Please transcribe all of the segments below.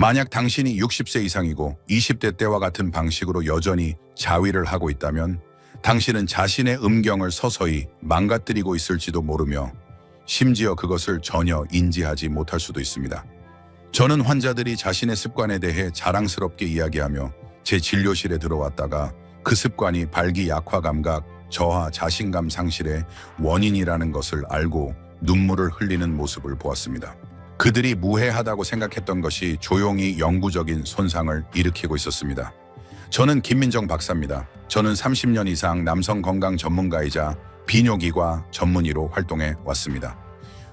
만약 당신이 60세 이상이고 20대 때와 같은 방식으로 여전히 자위를 하고 있다면 당신은 자신의 음경을 서서히 망가뜨리고 있을지도 모르며 심지어 그것을 전혀 인지하지 못할 수도 있습니다. 저는 환자들이 자신의 습관에 대해 자랑스럽게 이야기하며 제 진료실에 들어왔다가 그 습관이 발기 약화 감각, 저하, 자신감 상실의 원인이라는 것을 알고 눈물을 흘리는 모습을 보았습니다. 그들이 무해하다고 생각했던 것이 조용히 영구적인 손상을 일으키고 있었습니다. 저는 김민정 박사입니다. 저는 30년 이상 남성 건강 전문가이자 비뇨기과 전문의로 활동해 왔습니다.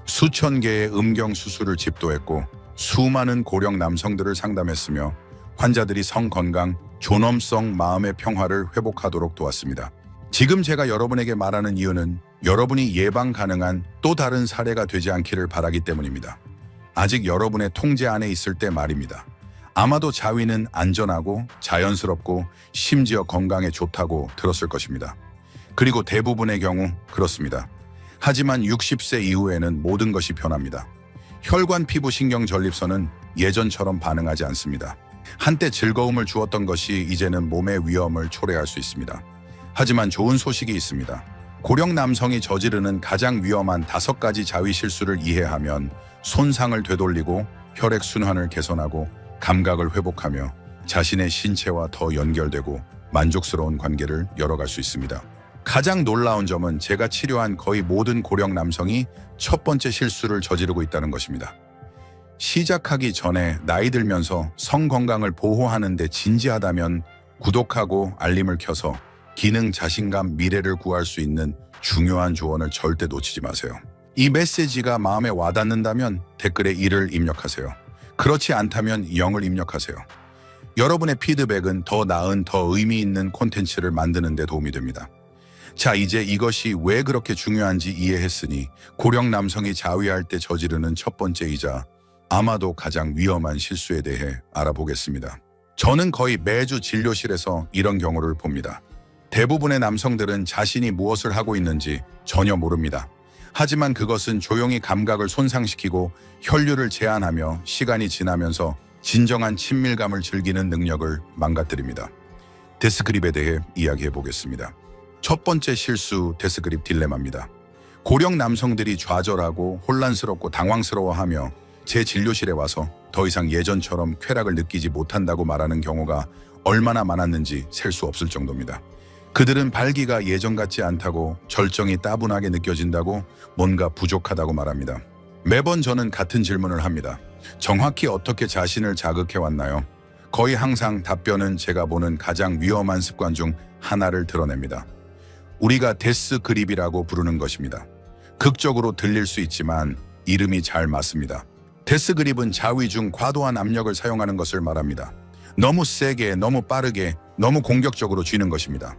수천 개의 음경 수술을 집도했고 수많은 고령 남성들을 상담했으며 환자들이 성 건강, 존엄성, 마음의 평화를 회복하도록 도왔습니다. 지금 제가 여러분에게 말하는 이유는 여러분이 예방 가능한 또 다른 사례가 되지 않기를 바라기 때문입니다. 아직 여러분의 통제 안에 있을 때 말입니다. 아마도 자위는 안전하고 자연스럽고 심지어 건강에 좋다고 들었을 것입니다. 그리고 대부분의 경우 그렇습니다. 하지만 60세 이후에는 모든 것이 변합니다. 혈관 피부 신경 전립선은 예전처럼 반응하지 않습니다. 한때 즐거움을 주었던 것이 이제는 몸의 위험을 초래할 수 있습니다. 하지만 좋은 소식이 있습니다. 고령 남성이 저지르는 가장 위험한 다섯 가지 자위 실수를 이해하면 손상을 되돌리고 혈액 순환을 개선하고 감각을 회복하며 자신의 신체와 더 연결되고 만족스러운 관계를 열어갈 수 있습니다. 가장 놀라운 점은 제가 치료한 거의 모든 고령 남성이 첫 번째 실수를 저지르고 있다는 것입니다. 시작하기 전에 나이 들면서 성 건강을 보호하는 데 진지하다면 구독하고 알림을 켜서 기능 자신감 미래를 구할 수 있는 중요한 조언을 절대 놓치지 마세요. 이 메시지가 마음에 와닿는다면 댓글에 1을 입력하세요. 그렇지 않다면 0을 입력하세요. 여러분의 피드백은 더 나은 더 의미 있는 콘텐츠를 만드는 데 도움이 됩니다. 자, 이제 이것이 왜 그렇게 중요한지 이해했으니 고령 남성이 자위할 때 저지르는 첫 번째이자 아마도 가장 위험한 실수에 대해 알아보겠습니다. 저는 거의 매주 진료실에서 이런 경우를 봅니다. 대부분의 남성들은 자신이 무엇을 하고 있는지 전혀 모릅니다. 하지만 그것은 조용히 감각을 손상시키고 혈류를 제한하며 시간이 지나면서 진정한 친밀감을 즐기는 능력을 망가뜨립니다. 데스크립에 대해 이야기해 보겠습니다. 첫 번째 실수 데스크립 딜레마입니다. 고령 남성들이 좌절하고 혼란스럽고 당황스러워하며 제 진료실에 와서 더 이상 예전처럼 쾌락을 느끼지 못한다고 말하는 경우가 얼마나 많았는지 셀 수 없을 정도입니다. 그들은 발기가 예전 같지 않다고 절정이 따분하게 느껴진다고 뭔가 부족하다고 말합니다. 매번 저는 같은 질문을 합니다. 정확히 어떻게 자신을 자극해 왔나요? 거의 항상 답변은 제가 보는 가장 위험한 습관 중 하나를 드러냅니다. 우리가 데스 그립이라고 부르는 것입니다. 극적으로 들릴 수 있지만 이름이 잘 맞습니다. 데스 그립은 자위 중 과도한 압력을 사용하는 것을 말합니다. 너무 세게, 너무 빠르게, 너무 공격적으로 쥐는 것입니다.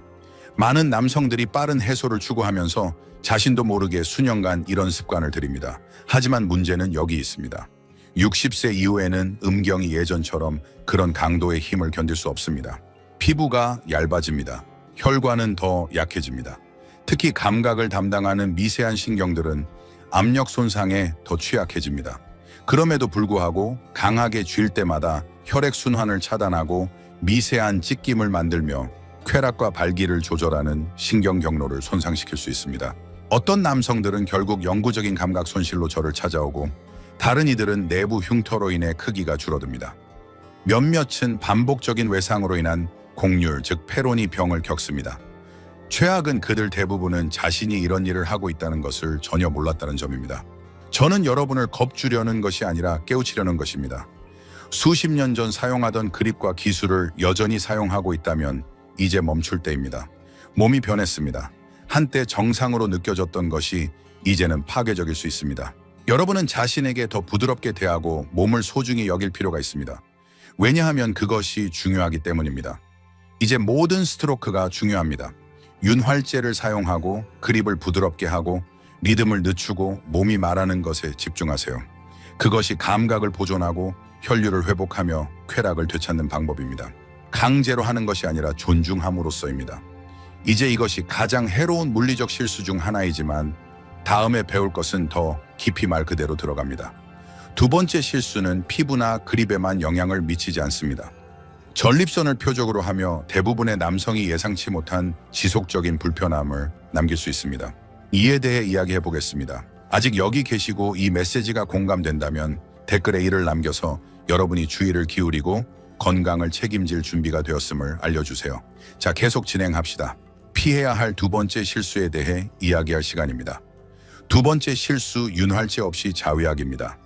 많은 남성들이 빠른 해소를 추구하면서 자신도 모르게 수년간 이런 습관을 들입니다. 하지만 문제는 여기 있습니다. 60세 이후에는 음경이 예전처럼 그런 강도의 힘을 견딜 수 없습니다. 피부가 얇아집니다. 혈관은 더 약해집니다. 특히 감각을 담당하는 미세한 신경들은 압력 손상에 더 취약해집니다. 그럼에도 불구하고 강하게 쥘 때마다 혈액 순환을 차단하고 미세한 찢김을 만들며 쾌락과 발기를 조절하는 신경 경로를 손상시킬 수 있습니다. 어떤 남성들은 결국 영구적인 감각 손실로 저를 찾아오고 다른 이들은 내부 흉터로 인해 크기가 줄어듭니다. 몇몇은 반복적인 외상으로 인한 공률, 즉 페로니 병을 겪습니다. 최악은 그들 대부분은 자신이 이런 일을 하고 있다는 것을 전혀 몰랐다는 점입니다. 저는 여러분을 겁주려는 것이 아니라 깨우치려는 것입니다. 수십 년 전 사용하던 그립과 기술을 여전히 사용하고 있다면 이제 멈출 때입니다. 몸이 변했습니다. 한때 정상으로 느껴졌던 것이 이제는 파괴적일 수 있습니다. 여러분은 자신에게 더 부드럽게 대하고 몸을 소중히 여길 필요가 있습니다. 왜냐하면 그것이 중요하기 때문입니다. 이제 모든 스트로크가 중요합니다. 윤활제를 사용하고 그립을 부드럽게 하고 리듬을 늦추고 몸이 말하는 것에 집중하세요. 그것이 감각을 보존하고 혈류를 회복하며 쾌락을 되찾는 방법입니다. 강제로 하는 것이 아니라 존중함으로써입니다. 이제 이것이 가장 해로운 물리적 실수 중 하나이지만 다음에 배울 것은 더 깊이 말 그대로 들어갑니다. 두 번째 실수는 피부나 그립에만 영향을 미치지 않습니다. 전립선을 표적으로 하며 대부분의 남성이 예상치 못한 지속적인 불편함을 남길 수 있습니다. 이에 대해 이야기해 보겠습니다. 아직 여기 계시고 이 메시지가 공감된다면 댓글에 이를 남겨서 여러분이 주의를 기울이고 건강을 책임질 준비가 되었음을 알려주세요. 자, 계속 진행합시다. 피해야 할 두 번째 실수에 대해 이야기할 시간입니다. 두 번째 실수 윤활제 없이 자위약입니다.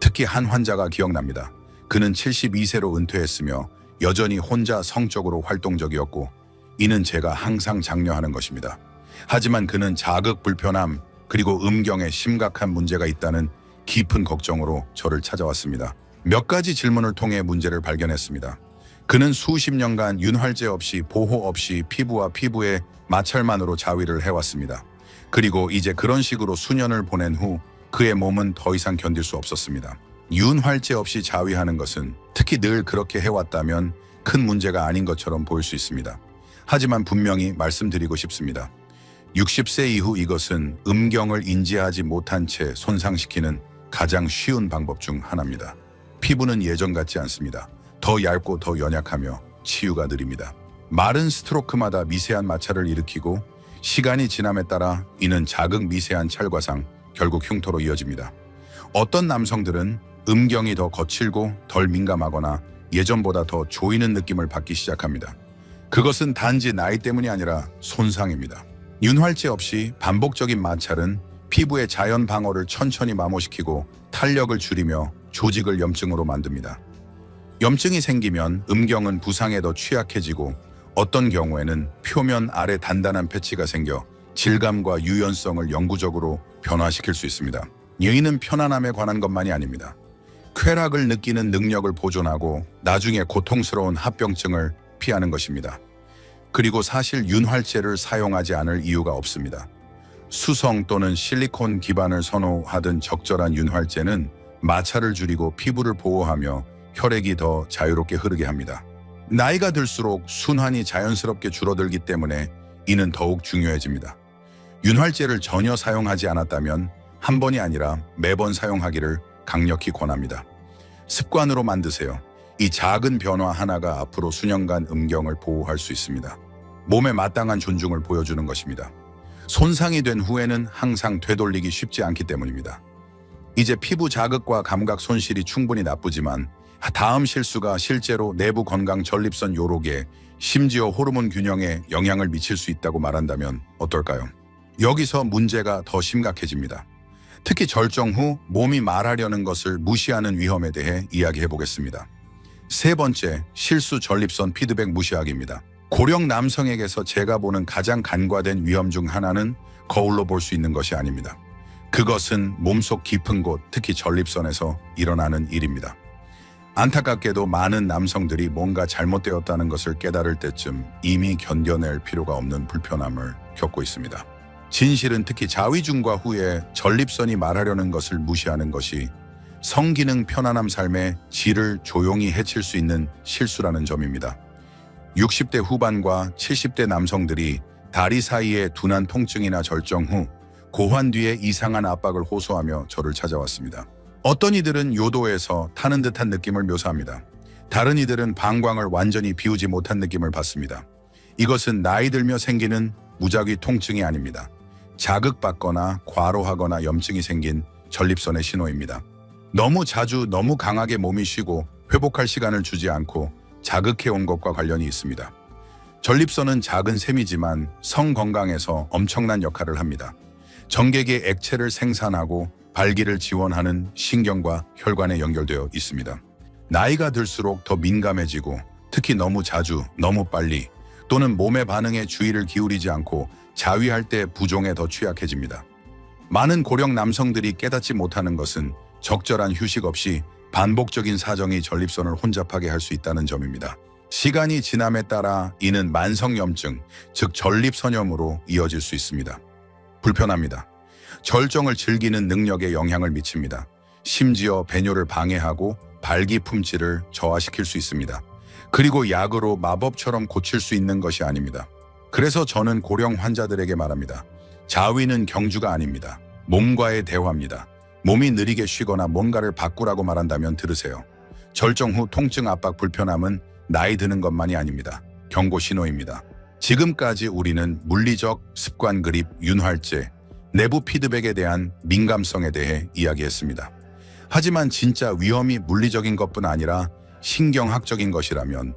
특히 한 환자가 기억납니다. 그는 72세로 은퇴했으며 여전히 혼자 성적으로 활동적이었고 이는 제가 항상 장려하는 것입니다. 하지만 그는 자극 불편함 그리고 음경에 심각한 문제가 있다는 깊은 걱정으로 저를 찾아왔습니다. 몇 가지 질문을 통해 문제를 발견했습니다. 그는 수십 년간 윤활제 없이 보호 없이 피부와 피부의 마찰만으로 자위를 해왔습니다. 그리고 이제 그런 식으로 수년을 보낸 후 그의 몸은 더 이상 견딜 수 없었습니다. 윤활제 없이 자위하는 것은 특히 늘 그렇게 해왔다면 큰 문제가 아닌 것처럼 보일 수 있습니다. 하지만 분명히 말씀드리고 싶습니다. 60세 이후 이것은 음경을 인지하지 못한 채 손상시키는 가장 쉬운 방법 중 하나입니다. 피부는 예전 같지 않습니다. 더 얇고 더 연약하며 치유가 느립니다. 마른 스트로크마다 미세한 마찰을 일으키고 시간이 지남에 따라 이는 자극 미세한 찰과상 결국 흉터로 이어집니다. 어떤 남성들은 음경이 더 거칠고 덜 민감하거나 예전보다 더 조이는 느낌을 받기 시작합니다. 그것은 단지 나이 때문이 아니라 손상입니다. 윤활제 없이 반복적인 마찰은 피부의 자연 방어를 천천히 마모시키고 탄력을 줄이며 조직을 염증으로 만듭니다. 염증이 생기면 음경은 부상에 더 취약해지고 어떤 경우에는 표면 아래 단단한 패치가 생겨 질감과 유연성을 영구적으로 변화시킬 수 있습니다. 여인은 편안함에 관한 것만이 아닙니다. 쾌락을 느끼는 능력을 보존하고 나중에 고통스러운 합병증을 피하는 것입니다. 그리고 사실 윤활제를 사용하지 않을 이유가 없습니다. 수성 또는 실리콘 기반을 선호하던 적절한 윤활제는 마찰을 줄이고 피부를 보호하며 혈액이 더 자유롭게 흐르게 합니다. 나이가 들수록 순환이 자연스럽게 줄어들기 때문에 이는 더욱 중요해집니다. 윤활제를 전혀 사용하지 않았다면 한 번이 아니라 매번 사용하기를 강력히 권합니다. 습관으로 만드세요. 이 작은 변화 하나가 앞으로 수년간 음경을 보호할 수 있습니다. 몸에 마땅한 존중을 보여주는 것입니다. 손상이 된 후에는 항상 되돌리기 쉽지 않기 때문입니다. 이제 피부 자극과 감각 손실이 충분히 나쁘지만 다음 실수가 실제로 내부 건강 전립선 요록에 심지어 호르몬 균형에 영향을 미칠 수 있다고 말한다면 어떨까요? 여기서 문제가 더 심각해집니다. 특히 절정 후 몸이 말하려는 것을 무시하는 위험에 대해 이야기해 보겠습니다. 세 번째, 실수 전립선 피드백 무시하기입니다. 고령 남성에게서 제가 보는 가장 간과된 위험 중 하나는 거울로 볼 수 있는 것이 아닙니다. 그것은 몸속 깊은 곳, 특히 전립선에서 일어나는 일입니다. 안타깝게도 많은 남성들이 뭔가 잘못되었다는 것을 깨달을 때쯤 이미 견뎌낼 필요가 없는 불편함을 겪고 있습니다. 진실은 특히 자위중과 후에 전립선이 말하려는 것을 무시하는 것이 성기능 편안함 삶의 질을 조용히 해칠 수 있는 실수라는 점입니다. 60대 후반과 70대 남성들이 다리 사이에 둔한 통증이나 절정 후 고환 뒤에 이상한 압박을 호소하며 저를 찾아왔습니다. 어떤 이들은 요도에서 타는 듯한 느낌을 묘사합니다. 다른 이들은 방광을 완전히 비우지 못한 느낌을 받습니다. 이것은 나이 들며 생기는 무작위 통증이 아닙니다. 자극받거나 과로하거나 염증이 생긴 전립선의 신호입니다. 너무 자주 너무 강하게 몸이 쉬고 회복할 시간을 주지 않고 자극해온 것과 관련이 있습니다. 전립선은 작은 셈이지만 성 건강에서 엄청난 역할을 합니다. 정객의 액체를 생산하고 발기를 지원하는 신경과 혈관에 연결되어 있습니다. 나이가 들수록 더 민감해지고 특히 너무 자주, 너무 빨리 또는 몸의 반응에 주의를 기울이지 않고 자위할 때 부종에 더 취약해집니다. 많은 고령 남성들이 깨닫지 못하는 것은 적절한 휴식 없이 반복적인 사정이 전립선을 혼잡하게 할 수 있다는 점입니다. 시간이 지남에 따라 이는 만성염증, 즉 전립선염으로 이어질 수 있습니다. 불편합니다. 절정을 즐기는 능력에 영향을 미칩니다. 심지어 배뇨를 방해하고 발기 품질을 저하시킬 수 있습니다. 그리고 약으로 마법처럼 고칠 수 있는 것이 아닙니다. 그래서 저는 고령 환자들에게 말합니다. 자위는 경주가 아닙니다. 몸과의 대화입니다. 몸이 느리게 쉬거나 뭔가를 바꾸라고 말한다면 들으세요. 절정 후 통증, 압박, 불편함은 나이 드는 것만이 아닙니다. 경고 신호입니다. 지금까지 우리는 물리적, 습관 그립, 윤활제, 내부 피드백에 대한 민감성에 대해 이야기했습니다. 하지만 진짜 위험이 물리적인 것뿐 아니라 신경학적인 것이라면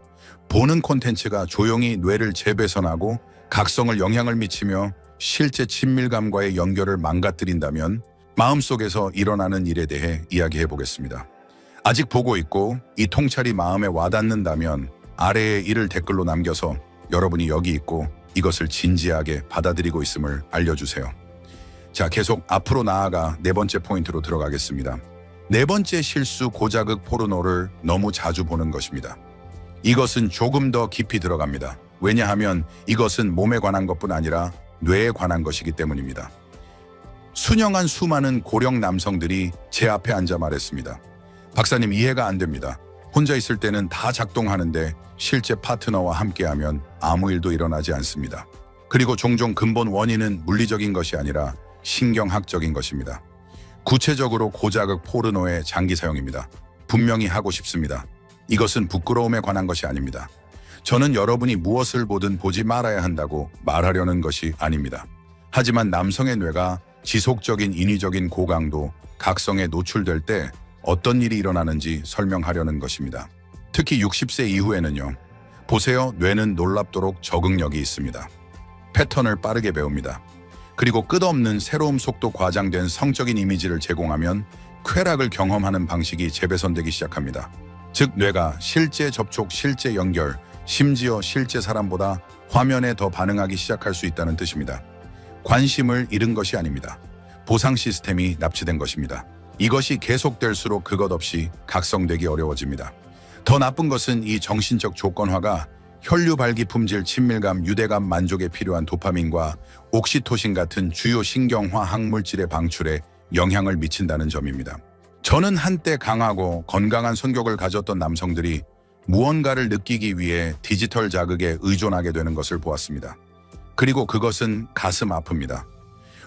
보는 콘텐츠가 조용히 뇌를 재배선하고 각성을 영향을 미치며 실제 친밀감과의 연결을 망가뜨린다면 마음속에서 일어나는 일에 대해 이야기해 보겠습니다. 아직 보고 있고 이 통찰이 마음에 와닿는다면 아래에 이를 댓글로 남겨서 여러분이 여기 있고 이것을 진지하게 받아들이고 있음을 알려주세요. 자, 계속 앞으로 나아가 네 번째 포인트로 들어가겠습니다. 네 번째 실수 고자극 포르노를 너무 자주 보는 것입니다. 이것은 조금 더 깊이 들어갑니다. 왜냐하면 이것은 몸에 관한 것뿐 아니라 뇌에 관한 것이기 때문입니다. 순영한 수많은 고령 남성들이 제 앞에 앉아 말했습니다. 박사님 이해가 안 됩니다. 혼자 있을 때는 다 작동하는데 실제 파트너와 함께하면 아무 일도 일어나지 않습니다. 그리고 종종 근본 원인은 물리적인 것이 아니라 신경학적인 것입니다. 구체적으로 고자극 포르노의 장기 사용입니다. 분명히 하고 싶습니다. 이것은 부끄러움에 관한 것이 아닙니다. 저는 여러분이 무엇을 보든 보지 말아야 한다고 말하려는 것이 아닙니다. 하지만 남성의 뇌가 지속적인 인위적인 고강도, 각성에 노출될 때 어떤 일이 일어나는지 설명하려는 것입니다. 특히 60세 이후에는요. 보세요. 뇌는 놀랍도록 적응력이 있습니다. 패턴을 빠르게 배웁니다. 그리고 끝없는 새로움 속도 과장된 성적인 이미지를 제공하면 쾌락을 경험하는 방식이 재배선되기 시작합니다. 즉 뇌가 실제 접촉, 실제 연결, 심지어 실제 사람보다 화면에 더 반응하기 시작할 수 있다는 뜻입니다. 관심을 잃은 것이 아닙니다. 보상 시스템이 납치된 것입니다. 이것이 계속될수록 그것 없이 각성되기 어려워집니다. 더 나쁜 것은 이 정신적 조건화가 혈류 발기 품질, 친밀감, 유대감, 만족에 필요한 도파민과 옥시토신 같은 주요 신경화 항물질의 방출에 영향을 미친다는 점입니다. 저는 한때 강하고 건강한 성격을 가졌던 남성들이 무언가를 느끼기 위해 디지털 자극에 의존하게 되는 것을 보았습니다. 그리고 그것은 가슴 아픕니다.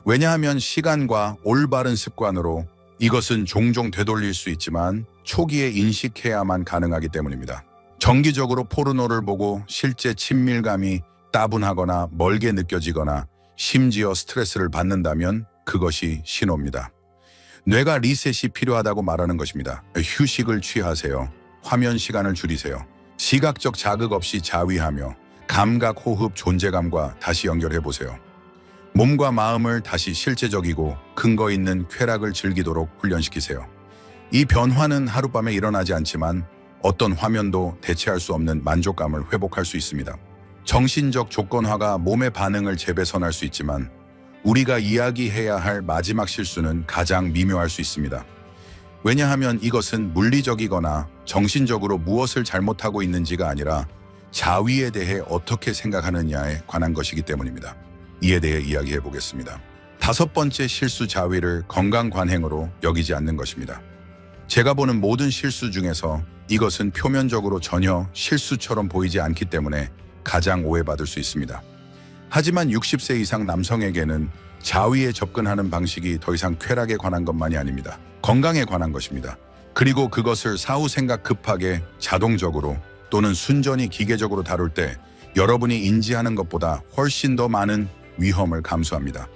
왜냐하면 시간과 올바른 습관으로 이것은 종종 되돌릴 수 있지만 초기에 인식해야만 가능하기 때문입니다. 정기적으로 포르노를 보고 실제 친밀감이 따분하거나 멀게 느껴지거나 심지어 스트레스를 받는다면 그것이 신호입니다. 뇌가 리셋이 필요하다고 말하는 것입니다. 휴식을 취하세요. 화면 시간을 줄이세요. 시각적 자극 없이 자위하며 감각, 호흡, 존재감과 다시 연결해 보세요. 몸과 마음을 다시 실제적이고 근거 있는 쾌락을 즐기도록 훈련시키세요. 이 변화는 하룻밤에 일어나지 않지만 어떤 화면도 대체할 수 없는 만족감을 회복할 수 있습니다. 정신적 조건화가 몸의 반응을 재배선할 수 있지만 우리가 이야기해야 할 마지막 실수는 가장 미묘할 수 있습니다. 왜냐하면 이것은 물리적이거나 정신적으로 무엇을 잘못하고 있는지가 아니라 자위에 대해 어떻게 생각하느냐에 관한 것이기 때문입니다. 이에 대해 이야기해 보겠습니다. 다섯 번째 실수 자위를 건강 관행으로 여기지 않는 것입니다. 제가 보는 모든 실수 중에서 이것은 표면적으로 전혀 실수처럼 보이지 않기 때문에 가장 오해받을 수 있습니다. 하지만 60세 이상 남성에게는 자위에 접근하는 방식이 더 이상 쾌락에 관한 것만이 아닙니다. 건강에 관한 것입니다. 그리고 그것을 사후 생각 급하게 자동적으로 또는 순전히 기계적으로 다룰 때 여러분이 인지하는 것보다 훨씬 더 많은 위험을 감수합니다.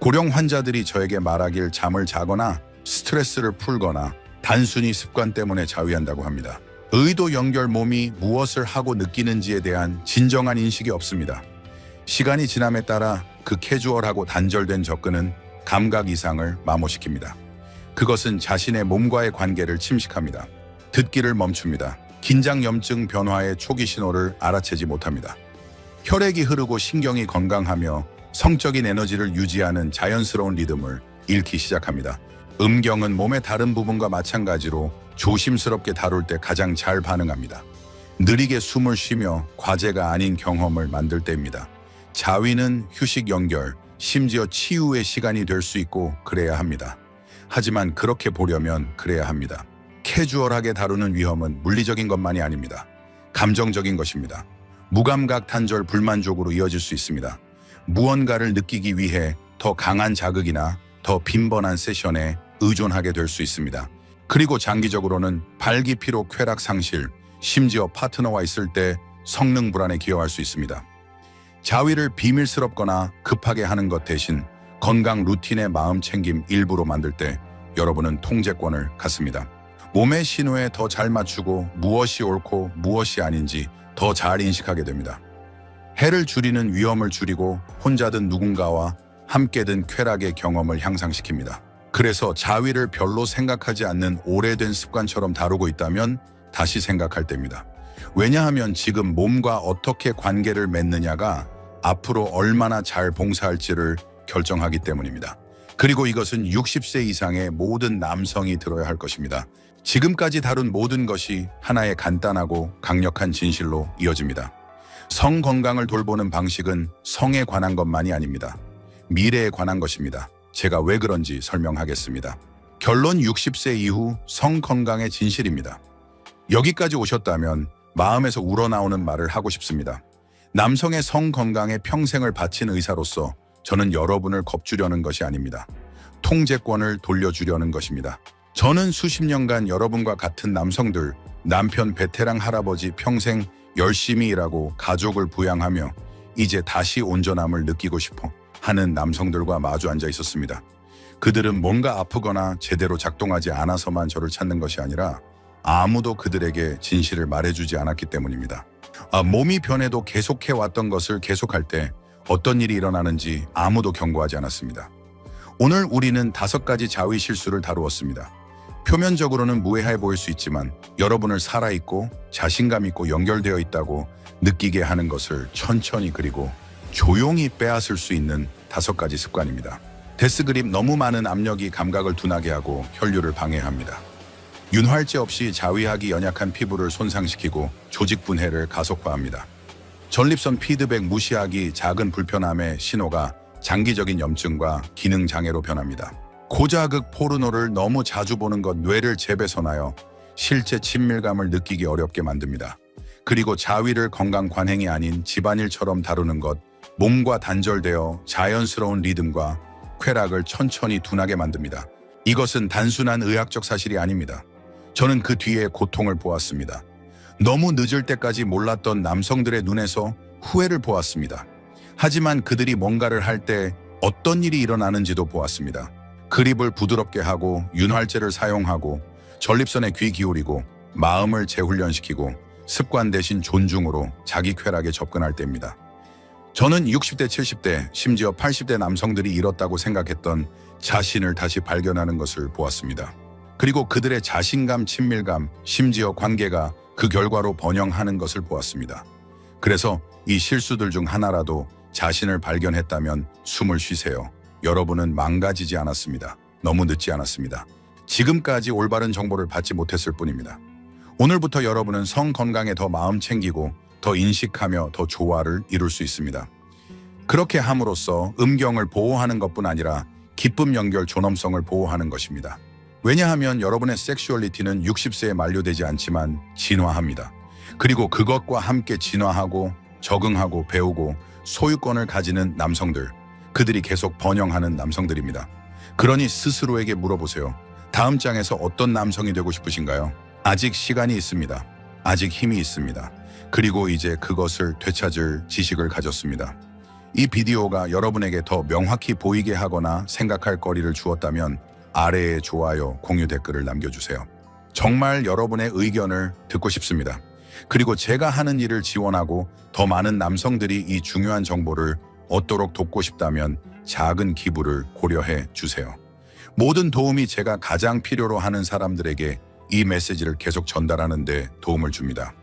고령 환자들이 저에게 말하길 잠을 자거나 스트레스를 풀거나 단순히 습관 때문에 자위한다고 합니다. 의도 연결 몸이 무엇을 하고 느끼는지에 대한 진정한 인식이 없습니다. 시간이 지남에 따라 그 캐주얼하고 단절된 접근은 감각 이상을 마모시킵니다. 그것은 자신의 몸과의 관계를 침식합니다. 듣기를 멈춥니다. 긴장 염증 변화의 초기 신호를 알아채지 못합니다. 혈액이 흐르고 신경이 건강하며 성적인 에너지를 유지하는 자연스러운 리듬을 잃기 시작합니다. 음경은 몸의 다른 부분과 마찬가지로 조심스럽게 다룰 때 가장 잘 반응합니다. 느리게 숨을 쉬며 과제가 아닌 경험을 만들 때입니다. 자위는 휴식 연결, 심지어 치유의 시간이 될 수 있고 그래야 합니다. 하지만 그렇게 보려면 그래야 합니다. 캐주얼하게 다루는 위험은 물리적인 것만이 아닙니다. 감정적인 것입니다. 무감각 단절 불만족으로 이어질 수 있습니다. 무언가를 느끼기 위해 더 강한 자극이나 더 빈번한 세션에 의존하게 될 수 있습니다. 그리고 장기적으로는 발기피로 쾌락 상실, 심지어 파트너와 있을 때 성능 불안에 기여할 수 있습니다. 자위를 비밀스럽거나 급하게 하는 것 대신 건강 루틴의 마음 챙김 일부로 만들 때 여러분은 통제권을 갖습니다. 몸의 신호에 더 잘 맞추고 무엇이 옳고 무엇이 아닌지 더 잘 인식하게 됩니다. 해를 줄이는 위험을 줄이고 혼자든 누군가와 함께든 쾌락의 경험을 향상시킵니다. 그래서 자위를 별로 생각하지 않는 오래된 습관처럼 다루고 있다면 다시 생각할 때입니다. 왜냐하면 지금 몸과 어떻게 관계를 맺느냐가 앞으로 얼마나 잘 봉사할지를 결정하기 때문입니다. 그리고 이것은 60세 이상의 모든 남성이 들어야 할 것입니다. 지금까지 다룬 모든 것이 하나의 간단하고 강력한 진실로 이어집니다. 성 건강을 돌보는 방식은 성에 관한 것만이 아닙니다. 미래에 관한 것입니다. 제가 왜 그런지 설명하겠습니다. 결론 60세 이후 성 건강의 진실입니다. 여기까지 오셨다면 마음에서 우러나오는 말을 하고 싶습니다. 남성의 성 건강에 평생을 바친 의사로서 저는 여러분을 겁주려는 것이 아닙니다. 통제권을 돌려주려는 것입니다. 저는 수십 년간 여러분과 같은 남성들, 남편 베테랑 할아버지 평생 열심히 일하고 가족을 부양하며 이제 다시 온전함을 느끼고 싶어 하는 남성들과 마주 앉아 있었습니다. 그들은 뭔가 아프거나 제대로 작동하지 않아서만 저를 찾는 것이 아니라 아무도 그들에게 진실을 말해주지 않았기 때문입니다. 아, 몸이 변해도 계속해 왔던 것을 계속할 때 어떤 일이 일어나는지 아무도 경고하지 않았습니다. 오늘 우리는 다섯 가지 자위 실수를 다루었습니다. 표면적으로는 무해해 보일 수 있지만 여러분을 살아있고 자신감 있고 연결되어 있다고 느끼게 하는 것을 천천히 그리고 조용히 빼앗을 수 있는 다섯 가지 습관입니다. 데스그립 너무 많은 압력이 감각을 둔하게 하고 혈류를 방해합니다. 윤활제 없이 자위하기 연약한 피부를 손상시키고 조직 분해를 가속화합니다. 전립선 피드백 무시하기 작은 불편함의 신호가 장기적인 염증과 기능 장애로 변합니다. 고자극 포르노를 너무 자주 보는 것 뇌를 재배선하여 실제 친밀감을 느끼기 어렵게 만듭니다. 그리고 자위를 건강 관행이 아닌 집안일처럼 다루는 것, 몸과 단절되어 자연스러운 리듬과 쾌락을 천천히 둔하게 만듭니다. 이것은 단순한 의학적 사실이 아닙니다. 저는 그 뒤에 고통을 보았습니다. 너무 늦을 때까지 몰랐던 남성들의 눈에서 후회를 보았습니다. 하지만 그들이 뭔가를 할 때 어떤 일이 일어나는지도 보았습니다. 그립을 부드럽게 하고 윤활제를 사용하고 전립선에 귀 기울이고 마음을 재훈련시키고 습관 대신 존중으로 자기 쾌락에 접근할 때입니다. 저는 60대, 70대, 심지어 80대 남성들이 잃었다고 생각했던 자신을 다시 발견하는 것을 보았습니다. 그리고 그들의 자신감, 친밀감, 심지어 관계가 그 결과로 번영하는 것을 보았습니다. 그래서 이 실수들 중 하나라도 자신을 발견했다면 숨을 쉬세요. 여러분은 망가지지 않았습니다. 너무 늦지 않았습니다. 지금까지 올바른 정보를 받지 못했을 뿐입니다. 오늘부터 여러분은 성 건강에 더 마음 챙기고 더 인식하며 더 조화를 이룰 수 있습니다. 그렇게 함으로써 음경을 보호하는 것뿐 아니라 기쁨 연결 존엄성을 보호하는 것입니다. 왜냐하면 여러분의 섹슈얼리티는 60세에 만료되지 않지만 진화합니다. 그리고 그것과 함께 진화하고 적응하고 배우고 소유권을 가지는 남성들, 그들이 계속 번영하는 남성들입니다. 그러니 스스로에게 물어보세요. 다음 장에서 어떤 남성이 되고 싶으신가요? 아직 시간이 있습니다. 아직 힘이 있습니다. 그리고 이제 그것을 되찾을 지식을 가졌습니다. 이 비디오가 여러분에게 더 명확히 보이게 하거나 생각할 거리를 주었다면 아래에 좋아요, 공유 댓글을 남겨주세요. 정말 여러분의 의견을 듣고 싶습니다. 그리고 제가 하는 일을 지원하고 더 많은 남성들이 이 중요한 정보를 얻도록 돕고 싶다면 작은 기부를 고려해 주세요. 모든 도움이 제가 가장 필요로 하는 사람들에게 이 메시지를 계속 전달하는 데 도움을 줍니다.